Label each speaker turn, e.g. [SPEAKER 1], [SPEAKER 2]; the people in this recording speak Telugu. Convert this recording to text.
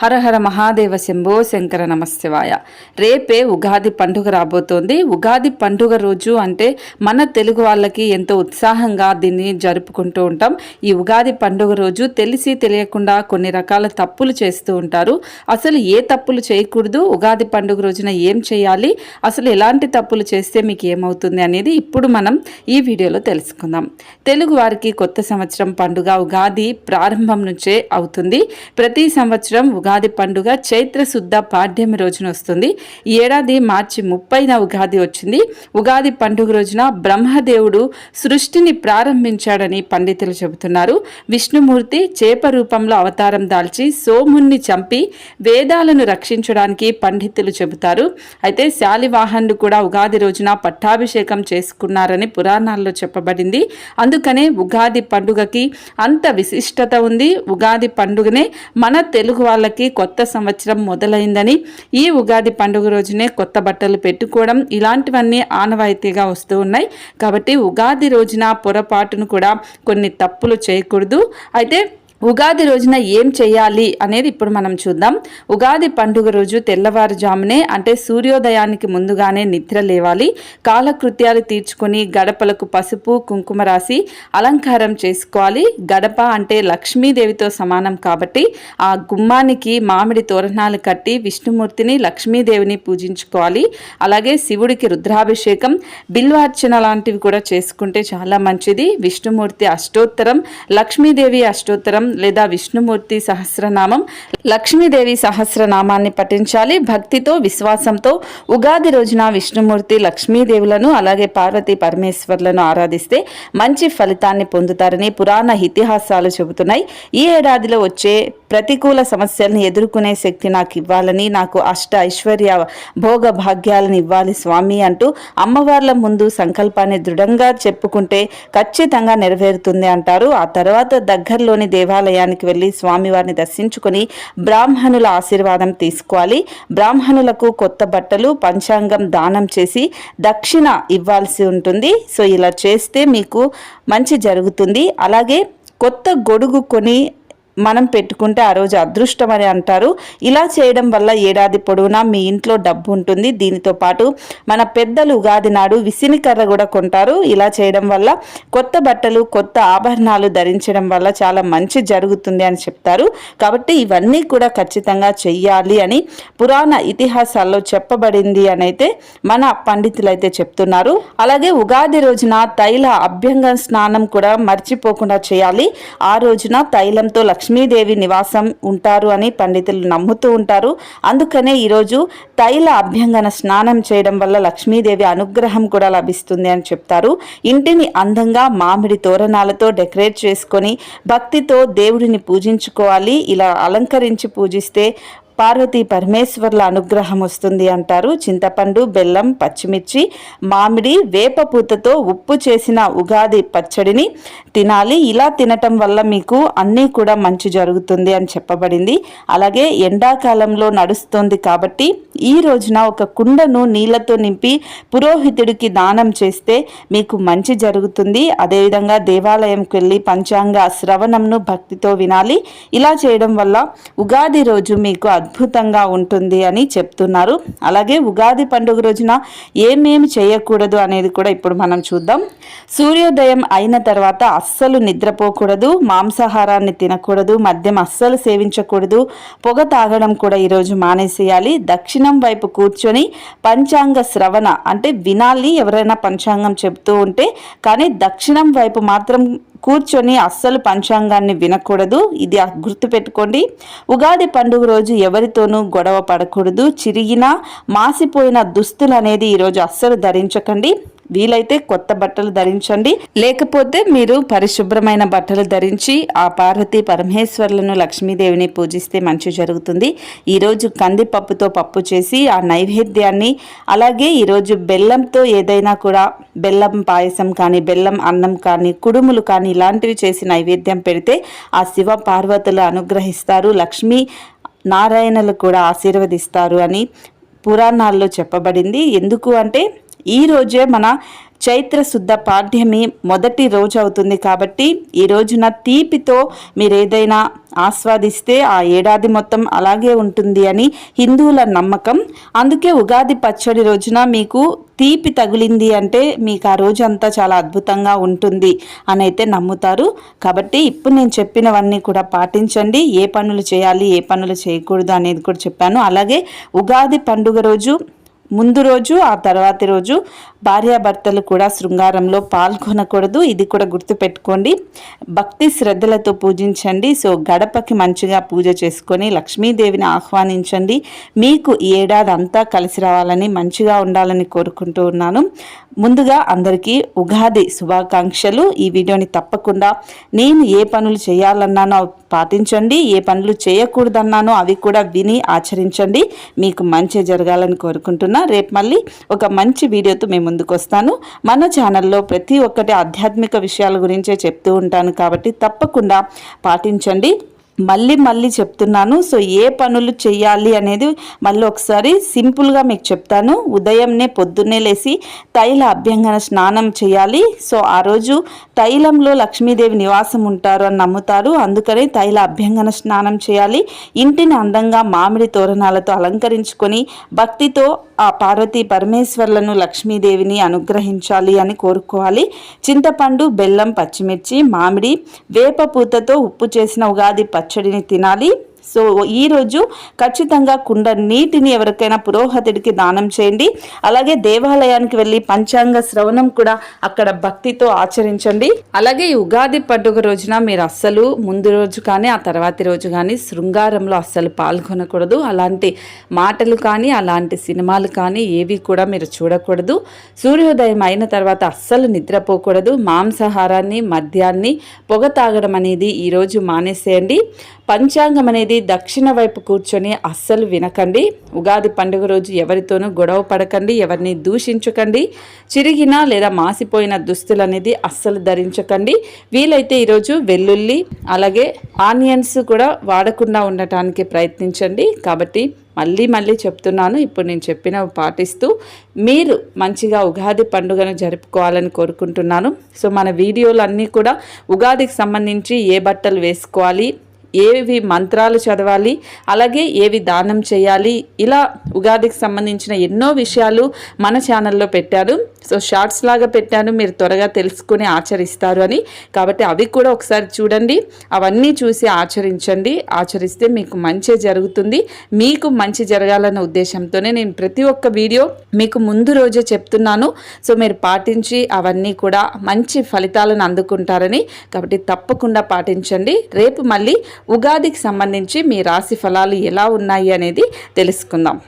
[SPEAKER 1] హరహర మహాదేవ శంభో శంకర నమశివాయ రేపే ఉగాది పండుగ రాబోతోంది. ఉగాది పండుగ రోజు అంటే మన తెలుగు వాళ్ళకి ఎంతో ఉత్సాహంగా దీన్ని జరుపుకుంటూ ఉంటాం. ఈ ఉగాది పండుగ రోజు తెలిసి తెలియకుండా కొన్ని రకాల తప్పులు చేస్తూ ఉంటారు. అసలు ఏ తప్పులు చేయకూడదు? ఉగాది పండుగ రోజున ఏం చేయాలి? అసలు ఎలాంటి తప్పులు చేస్తే మీకు ఏమవుతుంది అనేది ఇప్పుడు మనం ఈ వీడియోలో తెలుసుకుందాం. తెలుగు వారికి కొత్త సంవత్సరం పండుగ ఉగాది ప్రారంభం నుంచే అవుతుంది. ప్రతి సంవత్సరం ఉగాది ఉగాది పండుగ చైత్ర శుద్ధ పాడ్యమి రోజున వస్తుంది. ఈ ఏడాది మార్చి ముప్పైన ఉగాది వచ్చింది. ఉగాది పండుగ రోజున బ్రహ్మదేవుడు సృష్టిని ప్రారంభించాడని పండితులు చెబుతున్నారు. విష్ణుమూర్తి చేప రూపంలో అవతారం దాల్చి సోముణ్ణి చంపి వేదాలను రక్షించడానికి పండితులు చెబుతారు. అయితే శాలివాహనుడు కూడా ఉగాది రోజున పట్టాభిషేకం చేసుకున్నారని పురాణాల్లో చెప్పబడింది. అందుకనే ఉగాది పండుగకి అంత విశిష్టత ఉంది. ఉగాది పండుగనే మన తెలుగు వాళ్ళకి కొత్త సంవత్సరం మొదలైందని ఈ ఉగాది పండుగ రోజునే కొత్త బట్టలు పెట్టుకోవడం ఇలాంటివన్నీ ఆనవాయితీగా వస్తూ ఉన్నాయి. కాబట్టి ఉగాది రోజున పొరపాటును కూడా కొన్ని తప్పులు చేయకూడదు. అయితే ఉగాది రోజున ఏం చేయాలి అనేది ఇప్పుడు మనం చూద్దాం. ఉగాది పండుగ రోజు తెల్లవారుజామునే అంటే సూర్యోదయానికి ముందుగానే నిద్ర లేవాలి. కాలకృత్యాలు తీర్చుకొని గడపలకు పసుపు కుంకుమ రాసి అలంకారం చేసుకోవాలి. గడప అంటే లక్ష్మీదేవితో సమానం కాబట్టి ఆ గుమ్మానికి మామిడి తోరణాలు కట్టి విష్ణుమూర్తిని లక్ష్మీదేవిని పూజించుకోవాలి. అలాగే శివుడికి రుద్రాభిషేకం బిల్వార్చన లాంటివి కూడా చేసుకుంటే చాలా మంచిది. విష్ణుమూర్తి అష్టోత్తరం లక్ష్మీదేవి అష్టోత్తరం లేదా విష్ణుమూర్తి సహస్రనామం లక్ష్మీదేవి సహస్రనామాన్ని పఠించాలి. భక్తితో విశ్వాసంతో ఉగాది రోజున విష్ణుమూర్తి లక్ష్మీదేవులను అలాగే పార్వతి పరమేశ్వర్లను ఆరాధిస్తే మంచి ఫలితాన్ని పొందుతారని పురాణ ఇతిహాసాలు చెబుతున్నాయి. ఈ ఏడాదిలో వచ్చే ప్రతికూల సమస్యలను ఎదుర్కొనే శక్తి నాకు ఇవ్వాలని నాకు అష్ట ఐశ్వర్య భోగ భాగ్యాలను ఇవ్వాలి స్వామి అంటూ అమ్మవార్ల ముందు సంకల్పాన్ని దృఢంగా చెప్పుకుంటే ఖచ్చితంగా నెరవేరుతుంది అంటారు. ఆ తర్వాత దగ్గరలోని దేవాలయానికి వెళ్ళి స్వామివారిని దర్శించుకొని బ్రాహ్మణుల ఆశీర్వాదం తీసుకోవాలి. బ్రాహ్మణులకు కొత్త బట్టలు పంచాంగం దానం చేసి దక్షిణ ఇవ్వాల్సి ఉంటుంది. సో ఇలా చేస్తే మీకు మంచి జరుగుతుంది. అలాగే కొత్త గొడుగు కొని మనం పెట్టుకుంటే ఆ రోజు అదృష్టం అని అంటారు. ఇలా చేయడం వల్ల ఏడాది పొడవునా మీ ఇంట్లో డబ్బు ఉంటుంది. దీనితో పాటు మన పెద్దలు ఉగాది నాడు విసినికర్ర కూడా కొంటారు. ఇలా చేయడం వల్ల కొత్త బట్టలు కొత్త ఆభరణాలు ధరించడం వల్ల చాలా మంచి జరుగుతుంది అని చెప్తారు. కాబట్టి ఇవన్నీ కూడా ఖచ్చితంగా చెయ్యాలి అని పురాణ ఇతిహాసాల్లో చెప్పబడింది అని అయితే మన పండితులు అయితే చెప్తున్నారు. అలాగే ఉగాది రోజున తైల అభ్యంగ స్నానం కూడా మర్చిపోకుండా చేయాలి. ఆ రోజున తైలంతో లక్ష్మీదేవి నివాసం ఉంటారు అని పండితులు నమ్ముతూ ఉంటారు. అందుకనే ఈరోజు తైల అభ్యంగన స్నానం చేయడం వల్ల లక్ష్మీదేవి అనుగ్రహం కూడా లభిస్తుంది అని చెప్తారు. ఇంటిని అందంగా మామిడి తోరణాలతో డెకరేట్ చేసుకొని భక్తితో దేవుడిని పూజించుకోవాలి. ఇలా అలంకరించి పూజిస్తే పార్వతీ పరమేశ్వర్ల అనుగ్రహం వస్తుంది అంటారు. చింతపండు బెల్లం పచ్చిమిర్చి మామిడి వేప పూతతో ఉప్పు చేసిన ఉగాది పచ్చడిని తినాలి. ఇలా తినటం వల్ల మీకు అన్నీ కూడా మంచి జరుగుతుంది అని చెప్పబడింది. అలాగే ఎండాకాలంలో నడుస్తుంది కాబట్టి ఈ రోజున ఒక కుండను నీళ్ళతో నింపి పురోహితుడికి దానం చేస్తే మీకు మంచి జరుగుతుంది. అదేవిధంగా దేవాలయంకి వెళ్ళి పంచాంగ శ్రవణంను భక్తితో వినాలి. ఇలా చేయడం వల్ల ఉగాది రోజు మీకు అద్భుతంగా ఉంటుంది అని చెప్తున్నారు. అలాగే ఉగాది పండుగ రోజున ఏమేమి చేయకూడదు అనేది కూడా ఇప్పుడు మనం చూద్దాం. సూర్యోదయం అయిన తర్వాత అస్సలు నిద్రపోకూడదు మాంసాహారాన్ని తినకూడదు మద్యం అస్సలు సేవించకూడదు పొగ తాగడం కూడా ఈరోజు మానేసేయాలి. దక్షిణం వైపు కూర్చొని పంచాంగ శ్రవణ అంటే వినాలి ఎవరైనా పంచాంగం చెబుతూ ఉంటే. కానీ దక్షిణం వైపు మాత్రం కూర్చొని అస్సలు పంచాంగాన్ని వినకూడదు. ఇది గుర్తుపెట్టుకోండి. ఉగాది పండుగ రోజు ఎవరితోనూ గొడవ పడకూడదు. చిరిగిన మాసిపోయిన దుస్తులు అనేది ఈరోజు అస్సలు ధరించకండి. వీలైతే కొత్త బట్టలు ధరించండి. లేకపోతే మీరు పరిశుభ్రమైన బట్టలు ధరించి ఆ పార్వతి పరమేశ్వర్లను లక్ష్మీదేవిని పూజిస్తే మంచి జరుగుతుంది. ఈరోజు కందిపప్పుతో పప్పు చేసి ఆ నైవేద్యాన్ని అలాగే ఈరోజు బెల్లంతో ఏదైనా కూడా బెల్లం పాయసం కానీ బెల్లం అన్నం కానీ కుడుములు కానీ ఇలాంటివి చేసి నైవేద్యం పెడితే ఆ శివ పార్వతులు అనుగ్రహిస్తారు. లక్ష్మీ నారాయణలు కూడా ఆశీర్వదిస్తారు అని పురాణాల్లో చెప్పబడింది. ఎందుకు అంటే ఈ రోజే మన చైత్ర శుద్ధ పాఠ్యమి మొదటి రోజు అవుతుంది కాబట్టి ఈ రోజున తీపితో మీరు ఏదైనా ఆస్వాదిస్తే ఆ ఏడాది మొత్తం అలాగే ఉంటుంది అని హిందువుల నమ్మకం. అందుకే ఉగాది పచ్చడి రోజున మీకు తీపి తగిలింది అంటే మీకు ఆ రోజంతా చాలా అద్భుతంగా ఉంటుంది అని అయితే నమ్ముతారు. కాబట్టి ఇప్పుడు నేను చెప్పినవన్నీ కూడా పాటించండి. ఏ పనులు చేయాలి ఏ పనులు చేయకూడదు అనేది కూడా చెప్పాను. అలాగే ఉగాది పండుగ రోజు ముందు రోజు ఆ తర్వాతి రోజు భార్యాభర్తలు కూడా శృంగారంలో పాల్గొనకూడదు. ఇది కూడా గుర్తుపెట్టుకోండి. భక్తి శ్రద్ధలతో పూజించండి. సో గడపకి మంచిగా పూజ చేసుకొని లక్ష్మీదేవిని ఆహ్వానించండి. మీకు ఈ ఏడాది అంతా కలిసి రావాలని మంచిగా ఉండాలని కోరుకుంటూ ఉన్నాను. ముందుగా అందరికీ ఉగాది శుభాకాంక్షలు. ఈ వీడియోని తప్పకుండా నేను ఏ పనులు చేయాలన్నానో పాటించండి. ఏ పనులు చేయకూడదన్నానో అవి కూడా విని ఆచరించండి. మీకు మంచి జరగాలని కోరుకుంటున్నా. రేపు మళ్ళీ ఒక మంచి వీడియోతో మేము ముందుకు వస్తాను. మన ఛానల్లో ప్రతి ఒక్కటి ఆధ్యాత్మిక విషయాల గురించే చెప్తూ ఉంటాను కాబట్టి తప్పకుండా పాటించండి. మళ్ళీ మళ్ళీ చెప్తున్నాను. సో ఏ పనులు చేయాలి అనేది మళ్ళీ ఒకసారి సింపుల్గా మీకు చెప్తాను. ఉదయంనే పొద్దున్నే లేచి తైల అభ్యంగన స్నానం చేయాలి. సో ఆ రోజు తైలంలో లక్ష్మీదేవి నివాసం ఉంటారు అని నమ్ముతారు. అందుకని తైల అభ్యంగన స్నానం చేయాలి. ఇంటిని అందంగా మామిడి తోరణాలతో అలంకరించుకొని భక్తితో ఆ పార్వతీ పరమేశ్వర్లను లక్ష్మీదేవిని అనుగ్రహించాలి అని కోరుకోవాలి. చింతపండు బెల్లం పచ్చిమిర్చి మామిడి వేప పూతతో ఉప్పు చేసిన ఉగాది పచ్చడిని తినాలి. సో ఈరోజు ఖచ్చితంగా కుండ నీటిని ఎవరికైనా పురోహతుడికి దానం చేయండి. అలాగే దేవాలయానికి వెళ్ళి పంచాంగ శ్రవణం కూడా అక్కడ భక్తితో ఆచరించండి. అలాగే ఉగాది పండుగ రోజున మీరు అస్సలు ముందు రోజు కానీ ఆ తర్వాతి రోజు కానీ శృంగారంలో అస్సలు పాల్గొనకూడదు. అలాంటి మాటలు కానీ అలాంటి సినిమాలు కానీ ఏవి కూడా మీరు చూడకూడదు. సూర్యోదయం అయిన తర్వాత అస్సలు నిద్రపోకూడదు. మాంసాహారాన్ని మద్యాన్ని పొగ తాగడం అనేది ఈరోజు మానేసేయండి. పంచాంగం అనేది ఇది దక్షిణ వైపు కూర్చొని అస్సలు వినకండి. ఉగాది పండుగ రోజు ఎవరితోనూ గొడవ పడకండి ఎవరిని దూషించకండి. చిరిగిన లేదా మాసిపోయిన దుస్తులు అనేది అస్సలు ధరించకండి. వీలైతే ఈరోజు వెల్లుల్లి అలాగే ఆనియన్స్ కూడా వాడకుండా ఉండటానికి ప్రయత్నించండి. కాబట్టి మళ్ళీ మళ్ళీ చెప్తున్నాను ఇప్పుడు నేను చెప్పినవి పాటిస్తూ మీరు మంచిగా ఉగాది పండుగను జరుపుకోవాలని కోరుకుంటున్నాను. సో మన వీడియోలు అన్నీ కూడా ఉగాదికి సంబంధించి ఏ బట్టలు వేసుకోవాలి ఏవి మంత్రాలు చదవాలి అలాగే ఏవి దానం చేయాలి ఇలా ఉగాదికి సంబంధించిన ఎన్నో విషయాలు మన ఛానల్లో పెట్టారు. సో షార్ట్స్ లాగా పెట్టాను మీరు త్వరగా తెలుసుకుని ఆచరిస్తారు అని. కాబట్టి అవి కూడా ఒకసారి చూడండి. అవన్నీ చూసి ఆచరించండి. ఆచరిస్తే మీకు మంచి జరుగుతుంది. మీకు మంచి జరగాలన్న ఉద్దేశంతోనే నేను ప్రతి ఒక్క వీడియో మీకు ముందు రోజే చెప్తున్నాను. సో మీరు పాటించి అవన్నీ కూడా మంచి ఫలితాలను అందుకుంటారని. కాబట్టి తప్పకుండా పాటించండి. రేపు మళ్ళీ ఉగాదికి సంబంధించి మీ రాశి ఫలాలు ఎలా ఉన్నాయి అనేది తెలుసుకుందాం.